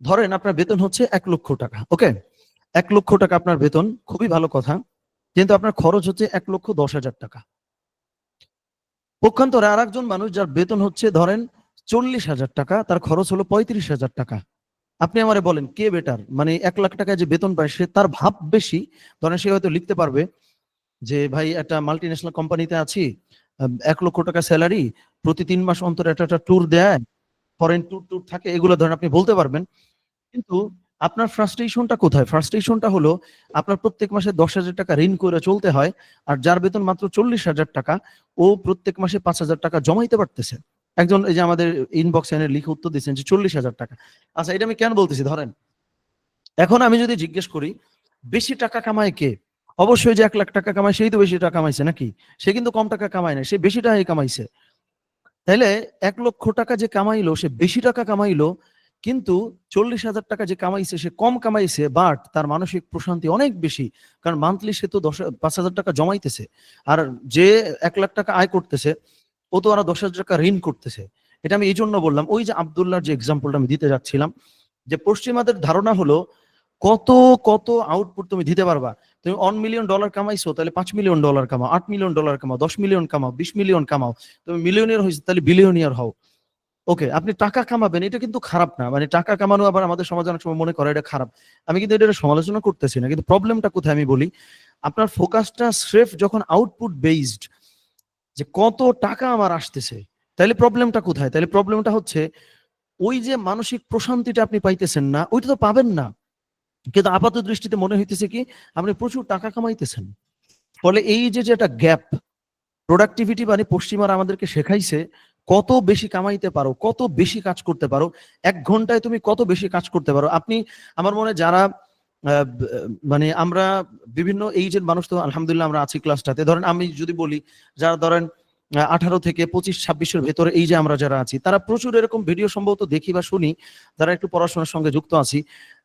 ধরেন আপনার বেতন হচ্ছে এক লক্ষ টাকা, ওকে? এক লক্ষ টাকা আপনার বেতন, খুবই ভালো কথা, কিন্তু আপনার খরচ হচ্ছে এক লক্ষ দশ হাজার টাকা। পক্ষান্তরে আর একজন মানুষ যার বেতন হচ্ছে ধরেন চল্লিশ হাজার টাকা, তার খরচ হলো পঁয়ত্রিশ হাজার টাকা। আপনি আমারে বলেন, কে বেটার? মানে এক লাখ টাকা যে বেতন পায়, সে তার ভাব বেশি, ধরেন সে হয়তো লিখতে পারবে যে, ভাই, একটা মাল্টি ন্যাশনাল কোম্পানিতে আছি এক লক্ষ টাকা স্যালারি প্রতি তিন মাস অন্তর একটা একটা ট্যুর দেয় ফরেন ট্যুর ট্যুর থাকে, এগুলো ধরেন আপনি বলতে পারবেন। কিন্তু আপনার ফ্রাস্ট্রেশনটা কোথায়? ফ্রাস্ট্রেশনটা হলো আপনার প্রত্যেক মাসে দশ হাজার টাকা ঋণ করে চলতে হয় আর যার বেতন মাত্র চল্লিশ হাজার টাকা, ও প্রত্যেক মাসে পাঁচ হাজার টাকা জমাইতে পারতেছে। একজন এই যে আমাদের ইনবক্স এনে লিখে উত্তর দিচ্ছেন যে চল্লিশ হাজার টাকা। আচ্ছা এটা আমি কেন বলতেছি? ধরেন, এখন আমি যদি জিজ্ঞেস করি, বেশি টাকা কামায় কে? অবশ্যই যে এক লাখ টাকা কামায়, সেই তো বেশি টাকা কামাইছে নাকি? সে কিন্তু কম টাকা কামায় না, সে বেশি টাকাই কামাইছে। তাইলে এক লক্ষ টাকা যে কামাইলো, সে বেশি টাকা কামাইলো কিন্তু চল্লিশ হাজার টাকা যে কামাইছে, সে কম কামাইছে বাট তার মানসিক প্রশান্তি অনেক বেশি। কারণ মান্থলি সে তো দশ, পাঁচ হাজার টাকা জমাইতেছে। আর যে এক লাখ টাকা আয় করতেছে, ও তো আরও দশ হাজার টাকা ঋণ করতেছে। এটা আমি এই জন্য বললাম, ওই যে আবদুল্লাহর যে এক্সাম্পলটা আমি দিতে যাচ্ছিলাম, যে পশ্চিমাদের ধারণা হলো, কত কত আউটপুট তুমি দিতে পারবা? তুমি ওয়ান মিলিয়ন ডলার কামাইছো, তাহলে পাঁচ মিলিয়ন ডলার কামাও, আট মিলিয়ন ডলার কামাও, দশ মিলিয়ন কামাও, বিশ মিলিয়ন কামাও। তুমি মিলিয়নিয়ার হয়েছে, তাহলে বিলিয়নিয়ার হও। ওকে, আপনি টাকা কামাবেন, এটা কিন্তু খারাপ না। মানে টাকা কামানো আবার আমাদের সমাজ অনেক সময় মনে করে এটা খারাপ। আমি কিন্তু এটা সমালোচনা করতেছি না, কিন্তু প্রবলেমটা কোথায় আমি বলি? আপনার ফোকাসটা স্রেফ যখন আউটপুট বেসড যে কত টাকা আমার আসতেছে, তাহলে প্রবলেমটা কোথায়? তাহলে প্রবলেমটা হচ্ছে, ওই যে মানসিক প্রশান্তিটা আপনি পাইতেছেন না, ওইটা তো পাবেন না। কিন্তু আপাত দৃষ্টিতে মনে হইতেছে কি, আপনি প্রচুর টাকা কামাইতেছেন। ফলে এই যে একটা গ্যাপ প্রোডাক্টিভিটি মানে পশ্চিমারা আমাদেরকে শেখাইছে কত বেশি কামাইতে পারো, কত বেশি কাজ করতে পারো, এক ঘন্টায় তুমি কত বেশি কাজ করতে পারো। আপনি আমার মনে যারা মানে আমরা বিভিন্ন এইজের মানুষ তো, আলহামদুলিল্লাহ আমরা আছি ক্লাসটাতে ধরেন আমি যদি বলি, যারা ধরেন আঠারো থেকে পঁচিশ, ছাব্বিশের ভেতরে এই যে আমরা যারা আছি, তারা প্রচুর এরকম ভিডিও সম্ভবত দেখি বা শুনি, যারা একটু পড়াশোনার সঙ্গে যুক্ত আছি,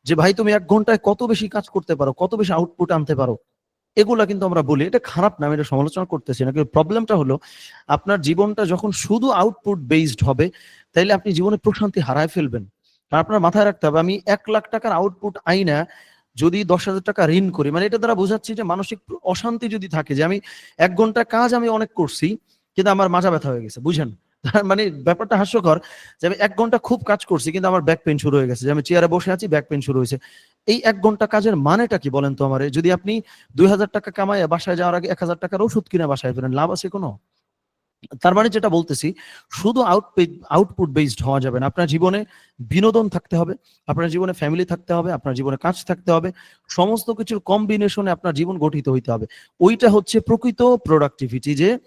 যে ভাই তুমি এক ঘন্টায় কত বেশি কাজ করতে পারো, কত বেশি আউটপুট আনতে পারো। এগুলা কিন্তু আমরা বলি, এটা খারাপ না, আমি এটা সমালোচনা করতেছি না, কিন্তু প্রবলেমটা হলো আপনার জীবনটা যখন শুধু আউটপুট বেসড হবে, তাইলে আপনি জীবনে প্রশান্তি হারায় ফেলবেন। আর আপনার মাথায় রাখতে হবে, আমি এক লাখ টাকার আউটপুট আইনা যদি দশ হাজার টাকা ঋণ করি মানে এটা দ্বারা বোঝাচ্ছি যে মানসিক অশান্তি যদি থাকে, যে আমি এক ঘণ্টা কাজ আমি অনেক করছি, কিন্তু আমার মাজা ব্যথা হয়ে গেছে, বুঝেন? মানে ব্যাপারটা হাস্যকর যে আমি এক ঘণ্টা খুব কাজ করছি, কিন্তু আমার ব্যাক পেন শুরু হয়ে গেছে, যে আমি চেয়ারে বসে আছি ব্যাক পেন শুরু হয়েছে। এই এক ঘণ্টা কাজের মানেটা কি বলেন তো আমার? যদি আপনি দুই হাজার টাকা কামায় বাসায় যাওয়ার আগে এক হাজার টাকার ওষুধ কিনে বাসায় ফেরেন, লাভ আছে কোনো? তার মানে যেটা বলতেছি, শুধু আউটপুট আউটপুট বেসড হওয়া যাবে না। আপনার জীবনে বিনোদন থাকতে হবে, আপনার জীবনে ফ্যামিলি থাকতে হবে, আপনার জীবনে কাজ থাকতে হবে, সমস্ত কিছুর কম্বিনেশনে আপনার জীবন গঠিত হইতে হবে। ওইটা হচ্ছে প্রকৃত প্রোডাক্টিভিটি যে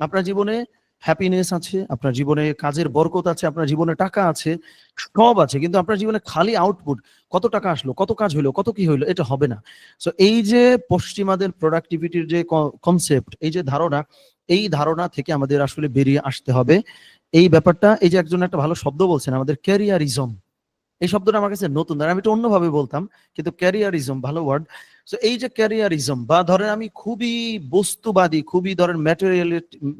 আপনার জীবনে হ্যাপিনেস আছে, আপনার জীবনে কাজের বরকত আছে, আপনার জীবনে টাকা আছে, সব আছে, কিন্তু আপনার জীবনে খালি আউটপুট কত টাকা আসলো, কত কাজ হইল কত কি হইল এটা হবে না। সো এই যে পশ্চিমাদের প্রোডাক্টিভিটির যে কনসেপ্ট এই যে ধারণা, এই ধারণা থেকে আমাদের আসলে বেরিয়ে আসতে হবে। এই ব্যাপারটা, এই যে একজন একটা ভালো শব্দ বলছেন, আমাদের ক্যারিয়ারিজম এই শব্দটা আমার কাছে নতুন। আমি এটা অন্যভাবে বলতাম, কিন্তু ক্যারিয়ারিজম ভালো ওয়ার্ড সো এই যে ক্যারিয়ারিজম বা ধরেন আমি খুবই বস্তুবাদী, খুবই ধরেন ম্যাটেরিয়াল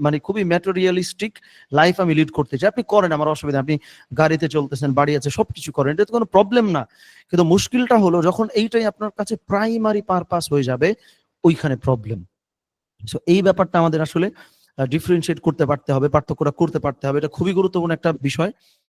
মানে খুবই ম্যাটেরিয়ালিস্টিক লাইফ আমি লিড করতে চাই। আপনি করেন, আমার অসুবিধা আপনি গাড়িতে চলতেছেন, বাড়ি আছে, সবকিছু করেন এটা তো কোনো প্রবলেম না। কিন্তু মুশকিলটা হলো যখন এইটাই আপনার কাছে প্রাইমারি পারপাস হয়ে যাবে, ওইখানে প্রবলেম সো এই ব্যাপারটা আমাদের আসলে ডিফারেন্সিয়েট করতে পারতে হবে, পার্থক্যটা করতে পারতে হবে। এটা খুবই গুরুত্বপূর্ণ একটা বিষয়।